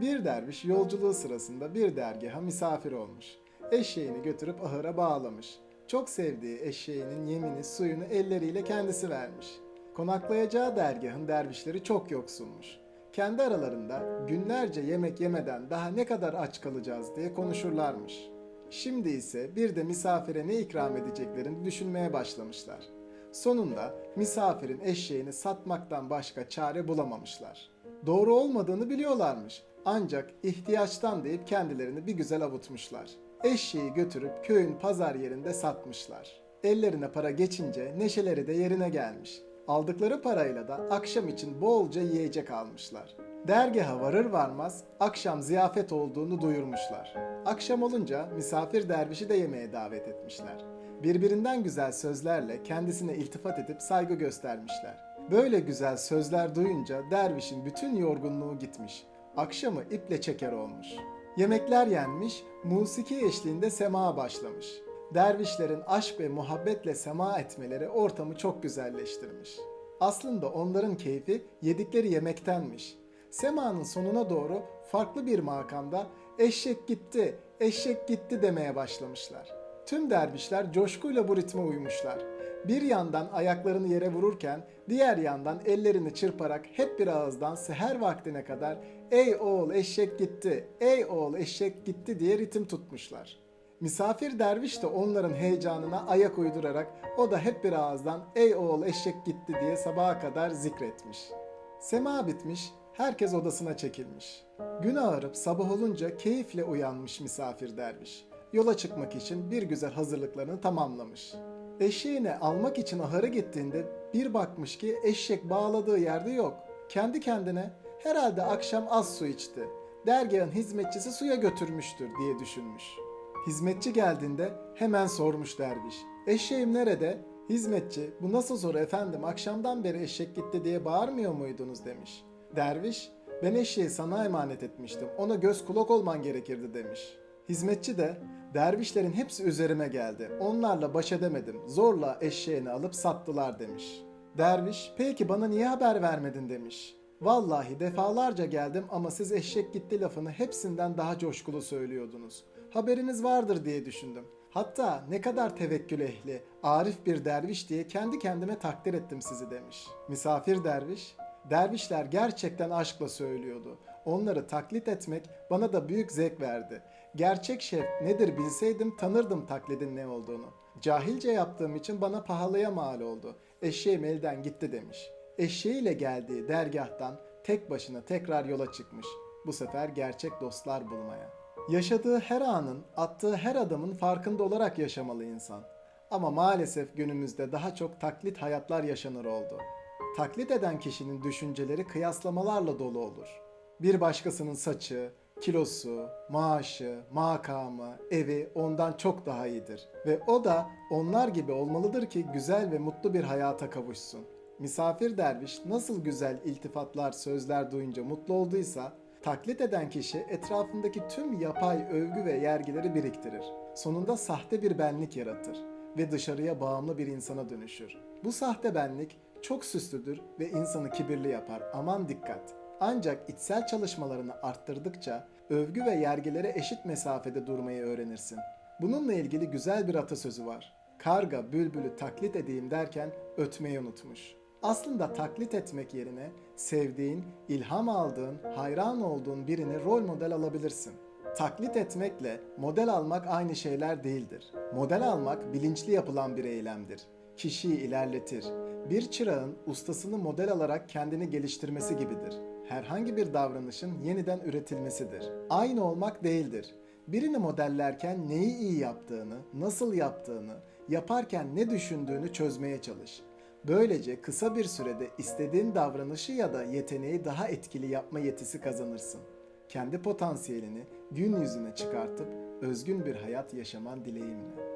Bir derviş yolculuğu sırasında bir dergaha misafir olmuş. Eşeğini götürüp ahıra bağlamış. Çok sevdiği eşeğinin yemini, suyunu elleriyle kendisi vermiş. Konaklayacağı dergahın dervişleri çok yoksulmuş. Kendi aralarında günlerce yemek yemeden daha ne kadar aç kalacağız diye konuşurlarmış. Şimdi ise bir de misafire ne ikram edeceklerini düşünmeye başlamışlar. Sonunda misafirin eşeğini satmaktan başka çare bulamamışlar. Doğru olmadığını biliyorlarmış. Ancak ihtiyaçtan deyip kendilerini bir güzel avutmuşlar. Eşeği götürüp köyün pazar yerinde satmışlar. Ellerine para geçince neşeleri de yerine gelmiş. Aldıkları parayla da akşam için bolca yiyecek almışlar. Dergaha varır varmaz akşam ziyafet olduğunu duyurmuşlar. Akşam olunca misafir dervişi de yemeğe davet etmişler. Birbirinden güzel sözlerle kendisine iltifat edip saygı göstermişler. Böyle güzel sözler duyunca dervişin bütün yorgunluğu gitmiş. Akşamı iple çeker olmuş. Yemekler yenmiş, musiki eşliğinde sema başlamış. Dervişlerin aşk ve muhabbetle sema etmeleri ortamı çok güzelleştirmiş. Aslında onların keyfi yedikleri yemektenmiş. Semanın sonuna doğru farklı bir makamda eşek gitti, eşek gitti demeye başlamışlar. Tüm dervişler coşkuyla bu ritme uymuşlar. Bir yandan ayaklarını yere vururken diğer yandan ellerini çırparak hep bir ağızdan seher vaktine kadar ''Ey oğul eşek gitti, ey oğul eşek gitti'' diye ritim tutmuşlar. Misafir derviş de onların heyecanına ayak uydurarak o da hep bir ağızdan ''Ey oğul eşek gitti'' diye sabaha kadar zikretmiş. Sema bitmiş, herkes odasına çekilmiş. Gün ağarıp sabah olunca keyifle uyanmış misafir derviş. Yola çıkmak için bir güzel hazırlıklarını tamamlamış. Eşeğini almak için ahıra gittiğinde bir bakmış ki eşek bağladığı yerde yok. Kendi kendine herhalde akşam az su içti. Dergahın hizmetçisi suya götürmüştür diye düşünmüş. Hizmetçi geldiğinde hemen sormuş derviş. Eşeğim nerede? Hizmetçi bu nasıl soru efendim akşamdan beri eşek gitti diye bağırmıyor muydunuz demiş. Derviş ben eşeği sana emanet etmiştim ona göz kulak olman gerekirdi demiş. Hizmetçi de dervişlerin hepsi üzerime geldi. Onlarla baş edemedim. Zorla eşeğini alıp sattılar demiş. Derviş peki bana niye haber vermedin demiş. Vallahi defalarca geldim ama siz eşek gitti lafını hepsinden daha coşkulu söylüyordunuz. Haberiniz vardır diye düşündüm. Hatta ne kadar tevekkül ehli, arif bir derviş diye kendi kendime takdir ettim sizi demiş. Misafir derviş, dervişler gerçekten aşkla söylüyordu. Onları taklit etmek bana da büyük zevk verdi. Gerçek şef nedir bilseydim tanırdım taklidin ne olduğunu. Cahilce yaptığım için bana pahalıya mal oldu. Eşeğim elden gitti demiş. Eşeğiyle geldiği dergahtan tek başına tekrar yola çıkmış. Bu sefer gerçek dostlar bulmaya. Yaşadığı her anın, attığı her adımın farkında olarak yaşamalı insan. Ama maalesef günümüzde daha çok taklit hayatlar yaşanır oldu. Taklit eden kişinin düşünceleri kıyaslamalarla dolu olur. Bir başkasının saçı, kilosu, maaşı, makamı, evi ondan çok daha iyidir. Ve o da onlar gibi olmalıdır ki güzel ve mutlu bir hayata kavuşsun. Misafir derviş nasıl güzel iltifatlar, sözler duyunca mutlu olduysa, taklit eden kişi etrafındaki tüm yapay övgü ve yergileri biriktirir. Sonunda sahte bir benlik yaratır ve dışarıya bağımlı bir insana dönüşür. Bu sahte benlik çok süslüdür ve insanı kibirli yapar. Aman dikkat! Ancak içsel çalışmalarını arttırdıkça övgü ve yergilere eşit mesafede durmayı öğrenirsin. Bununla ilgili güzel bir atasözü var. Karga bülbülü taklit edeyim derken ötmeyi unutmuş. Aslında taklit etmek yerine sevdiğin, ilham aldığın, hayran olduğun birini rol model alabilirsin. Taklit etmekle model almak aynı şeyler değildir. Model almak bilinçli yapılan bir eylemdir. Kişiyi ilerletir. Bir çırağın ustasını model alarak kendini geliştirmesi gibidir. Herhangi bir davranışın yeniden üretilmesidir. Aynı olmak değildir. Birini modellerken neyi iyi yaptığını, nasıl yaptığını, yaparken ne düşündüğünü çözmeye çalış. Böylece kısa bir sürede istediğin davranışı ya da yeteneği daha etkili yapma yetisi kazanırsın. Kendi potansiyelini gün yüzüne çıkartıp özgün bir hayat yaşaman dileğimle.